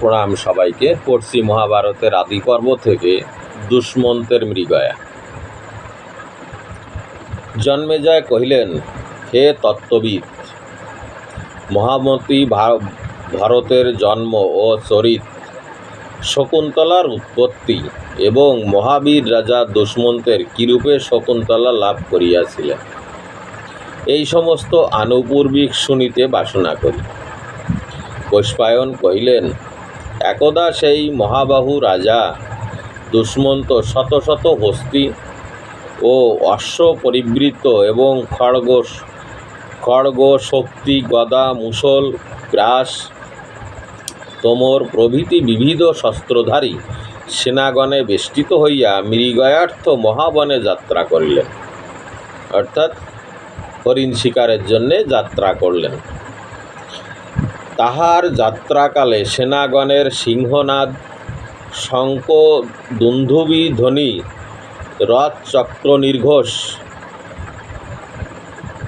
প্রণাম সবাইকে। পড়ছি মহাভারতের আদি পর্ব থেকে দুষ্মন্তের মৃগয়া। জন্মেজয় কহিলেন, হে তত্ত্ববিদ, মহামতি ভারতের জন্ম ও চরিত, শকুন্তলার উৎপত্তি এবং মহাবীর রাজা দুষ্মন্তের কিরূপে শকুন্তলা লাভ করিয়াছিলেন? এই সমস্ত আনুপূর্বিক শুনিতে বাসনা করি। বৈশ্বায়ন কহিলেন একদা সেই মহাবাহু রাজা দুষ্মন্ত শত শত হস্তি ও অশ্ব পরিবৃত এবং খড়গ খড়গ শক্তি গদা মুসল গ্রাস, তোমর প্রভৃতি বিবিধ শস্ত্রধারী সেনাগণে বেষ্টিত হইয়া মৃগয়ার্থ মহাবনে যাত্রা করিলেন। অর্থাৎ হরিণ শিকারের জন্যে যাত্রা করলেন। তাহার যাত্রাকালে সেনাগণের সিংহনাদ শঙ্খ দুন্ধুবি ধ্বনি রথ চক্র নির্ঘোষ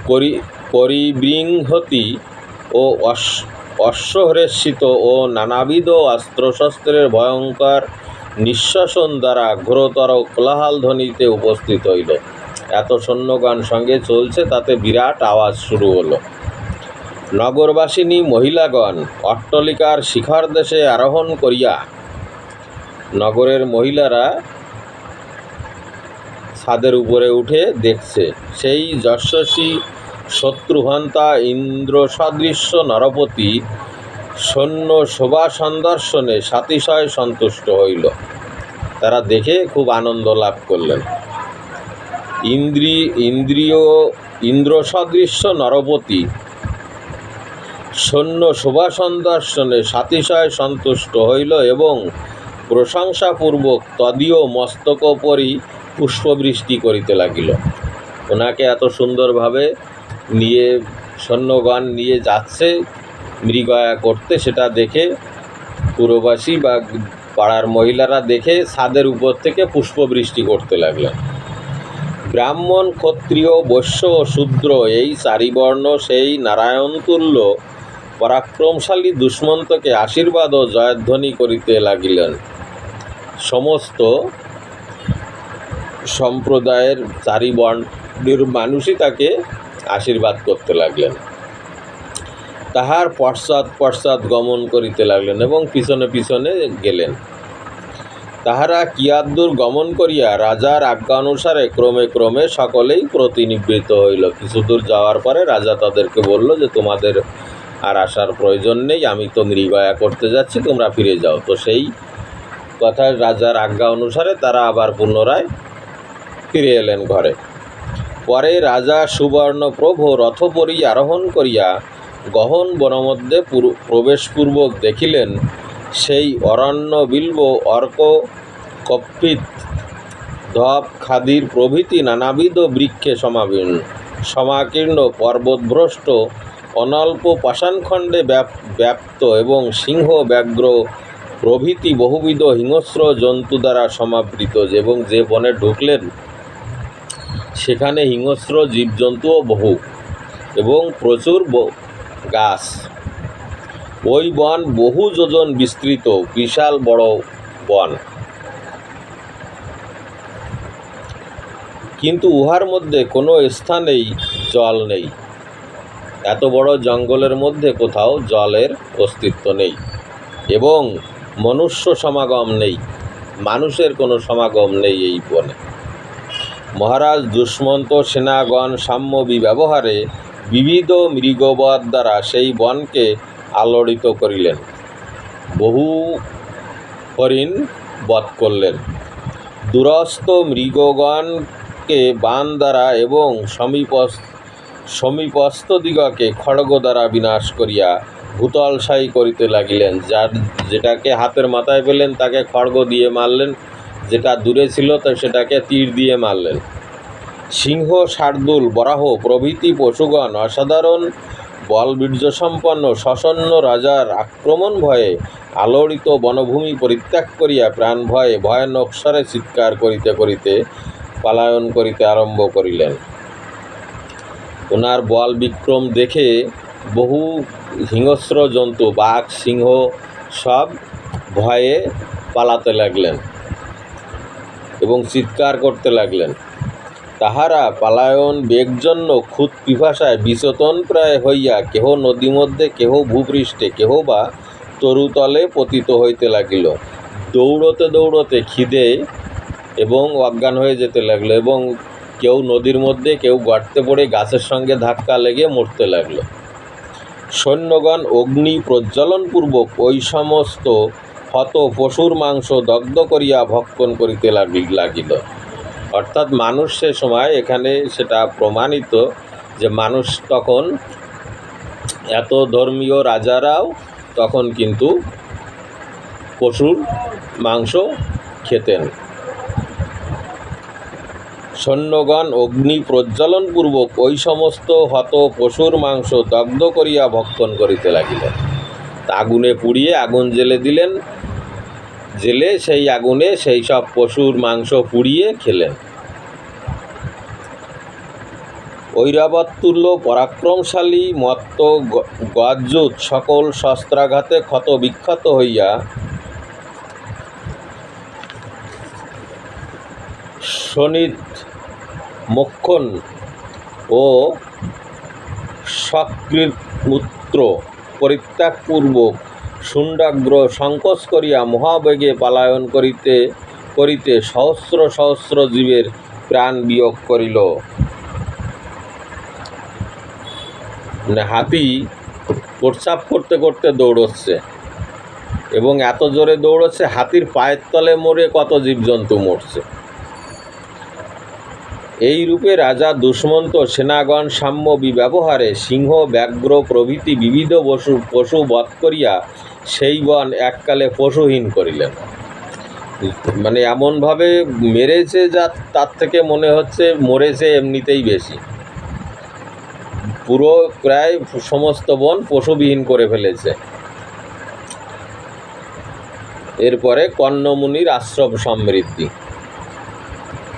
করি পরিবৃংহতি ও অশ্ব অশ্বহ্রেষিত ও নানাবিধ অস্ত্রশস্ত্রের ভয়ঙ্কর নিঃশ্বাসন দ্বারা ঘোরতর কোলাহল ধ্বনিতে উপস্থিত হইল। এত সৈন্যগণ সঙ্গে চলছে তাতে বিরাট আওয়াজ শুরু হলো। নগরবাসিনী মহিলাগণ অট্টলিকার শিখর দেশে আরোহণ করিয়া নগরের মহিলারা ছাদের উপরে উঠে দেখছে। সেই যশস্বী শত্রুহন্তা ইন্দ্র সদৃশ্য নরপতি সৈন্য শোভা সন্দর্শনে সাতিশয় সন্তুষ্ট হইল। তারা দেখে খুব আনন্দ লাভ করলেন। ইন্দ্রি, ইন্দ্রিয় ইন্দ্র সদৃশ্য নরপতি সৈন্য শোভা দর্শনে সাতিশয় সন্তুষ্ট হইল এবং প্রশংসাপূর্বক তদীয় মস্তকোপরি পুষ্পবৃষ্টি করিতে লাগিল। ওনাকে এত সুন্দরভাবে নিয়ে সৈন্যগণ নিয়ে যাচ্ছে, মৃগয়া করতে, সেটা দেখে পুরবাসী বা পাড়ার মহিলারা দেখে ছাদের উপর থেকে পুষ্পবৃষ্টি করতে লাগলেন। ব্রাহ্মণ, ক্ষত্রিয়, বৈশ্য ও শূদ্র এই চারিবর্ণ, সেই নারায়ণতুল্য পরাক্রমশালী দুষ্মন্তকে আশীর্বাদ ও জয়ধ্বনি করিতে লাগিলেন। সমস্ত সম্প্রদায়ের চারি বর্ণের মানুষই তাকে আশীর্বাদ করতে লাগলেন। তাহার পশ্চাৎ পশ্চাৎ গমন করিতে লাগলেন এবং পিছনে পিছনে গেলেন। তাহারা কিয়াদ্দূর গমন করিয়া রাজার আজ্ঞা অনুসারে ক্রমে ক্রমে সকলেই প্রতিনিবৃত হইল। কিছু দূর যাওয়ার পরে রাজা তাদেরকে বলল যে, তোমাদের আর আসার প্রয়োজন নেই, আমি তো মৃগয়া করতে যাচ্ছি, তোমরা ফিরে যাও। তো সেই কথায় রাজার আজ্ঞা অনুসারে তারা আবার পুনরায় ফিরে এলেন ঘরে। পরে রাজা সুবর্ণপ্রভ রথপরি আরোহণ করিয়া গহন বনমধ্যে প্রবেশপূর্বক দেখিলেন, সেই অরণ্য বিল্ব, অর্ক, কপ্পিত, ধপ, খাদির প্রভৃতি নানাবিধ বৃক্ষে সমাবীর্ণ সমাকীর্ণ, পর্বতভ্রষ্ট অনল্প পাষাণখণ্ডে ব্যাপ- ব্যাপ্ত এবং সিংহ ব্যাঘ্র প্রভৃতি বহুবিধ হিংস্র জন্তু দ্বারা সমাবৃত এবং যে বনে ঢুকলেন, সেখানে হিংস্র জীবজন্তুও বহু এবং প্রচুর গাছ। ওই বন বহু যোজন বিস্তৃত, বিশাল বড় বন। কিন্তু উহার মধ্যে কোনো স্থানেই জল নেই। এত বড় জঙ্গলের মধ্যে কোথাও জলের অস্তিত্ব নেই এবং মনুষ্য সমাগম নেই, মানুষের কোনো সমাগম নেই এই বনে। মহারাজ দুষ্মন্ত সেনাগণ সাম্যবী ব্যবহারে বিবিধ মৃগবধ দ্বারা সেই বনকে আলোড়িত করিলেন। বহু হরিণ বধ করলেন। দুরস্ত মৃগগণকে বান দ্বারা এবং সমীপস্থ সমীপস্থ দিগকে খড়গ দ্বারা বিনাশ করিয়া ভূতলসায়ী করিতে লাগিলেন। যার যেটাকে হাতের মাথায় পেলেন, তাকে খড়গ দিয়ে মারলেন। যেটা দূরে ছিল, তো সেটাকে তীর দিয়ে মারলেন। সিংহ, শার্দুল, বরাহ, প্রভৃতি পশুগণ, অসাধারণ বলবীর্যসম্পন্ন সসন্ন রাজার আক্রমণ ভয়ে আলোড়িত বনভূমি পরিত্যাগ করিয়া প্রাণ ভয়ে ভয়ানক স্বরে চিৎকার করিতে করিতে পলায়ন করিতে আরম্ভ করিলেন। ওনার বল বিক্রম দেখে বহু হিংস্র জন্তু, বাঘ, সিংহ সব ভয়ে পালাতে লাগলেন এবং চিৎকার করতে লাগলেন। তাহারা পালায়ন বেগজন্য খুদ পিপাসায় বিচতন প্রায় হইয়া কেহ নদী মধ্যে, কেহ ভূপৃষ্ঠে, কেহ বা তরুতলে পতিত হইতে লাগিল। দৌড়তে দৌড়তে খিদে এবং অজ্ঞান হয়ে যেতে লাগল এবং কেউ নদীর মধ্যে, কেউ গর্তে পড়ে গাছের সঙ্গে ধাক্কা লেগে মরতে লাগল। সৈন্যগণ অগ্নি প্রজ্বলনপূর্বক ওই সমস্ত হত পশুর মাংস দগ্ধ করিয়া ভক্ষণ করিতে লাগি- লাগিল। অর্থাৎ মানুষ সে সময় এখানে সেটা প্রমাণিত যে মানুষ তখন এত ধর্মীয় রাজারাও তখন কিন্তু পশুর মাংস খেতেন। সৈন্যগণ অগ্নি প্রজ্বলনপূর্বক ওই সমস্ত হত পশুর মাংস দগ্ধ করিয়া ভক্ষণ করিতে লাগিলেন। আগুনে পুড়িয়ে আগুন জেলে দিলেন। জেলে সেই আগুনে সেই সব পশুর মাংস পুড়িয়ে খেলেন। ঐরাবতুল্য পরাক্রমশালী, মত্ত গজ্জুত সকল শস্ত্রাঘাতে ক্ষত বিক্ষত হইয়া শনিত মক্ষণ ও সকৃত মূত্র পরিত্যাগপূর্বক শুণ্ডাগ্র সংকোচ করিয়া মহাবেগে পালায়ন করিতে করিতে সহস্র সহস্র জীবের প্রাণ বিয়োগ করিল। মানে হাতি প্রস্রাব করতে করতে দৌড়চ্ছে এবং এত জোরে দৌড়চ্ছে, হাতির পায়ের তলে মরে কত জীবজন্তু মরছে। এই রূপে রাজা দুষ্মন্ত সেনাগণ সাম্য ব্যবহারে সিংহ, ব্যাঘ্র প্রভৃতি বিবিধ পশু পশু বধ করিয়া সেই বন এককালে পশুহীন করিলেন। মানে এমনভাবে মেরেছে যা তার থেকে মনে হচ্ছে মরেছে এমনিতেই বেশি। পুরো প্রায় সমস্ত বন পশুবিহীন করে ফেলেছে। এরপরে কর্ণমুনির আশ্রম সমৃদ্ধি।